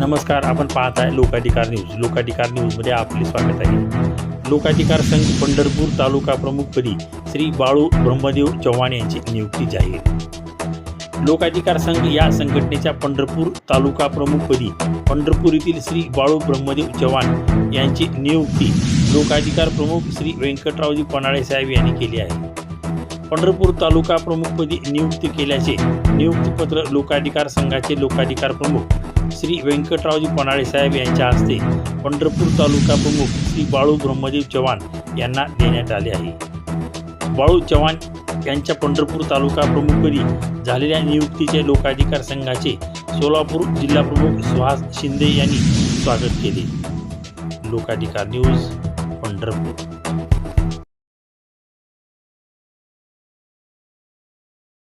नमस्कार आपण पाहत आहे लोकाधिकार न्यूज. लोकाधिकार न्यूजमध्ये आपले स्वागत आहे. लोकाधिकार संघ पंढरपूर तालुका प्रमुखपदी श्री बाळू ब्रह्मदेव चव्हाण यांची नियुक्ती जाहीर. लोकाधिकार संघ या संघटनेच्या पंढरपूर तालुका प्रमुखपदी पंढरपूर येथील श्री बाळू ब्रह्मदेव चव्हाण यांची नियुक्ती लोकाधिकार प्रमुख श्री व्यंकटरावजी पनाळे साहेब यांनी केली आहे. पंढरपूर तालुका प्रमुखपदी नियुक्ती केल्याचे नियुक्तीपत्र लोकाधिकार संघाचे लोकाधिकार प्रमुख श्री व्यंकटरावजी पणाळे साहेब यांच्या हस्ते पंढरपूर तालुका प्रमुख श्री बाळू ब्रह्मदेव चव्हाण यांना देण्यात आले आहे. बाळू चव्हाण यांच्या पंढरपूर तालुका प्रमुखपदी झालेल्या नियुक्तीचे लोकाधिकार संघाचे सोलापूर जिल्हा प्रमुख सुहास शिंदे यांनी स्वागत केले. लोकाधिकार न्यूज पंढरपूर.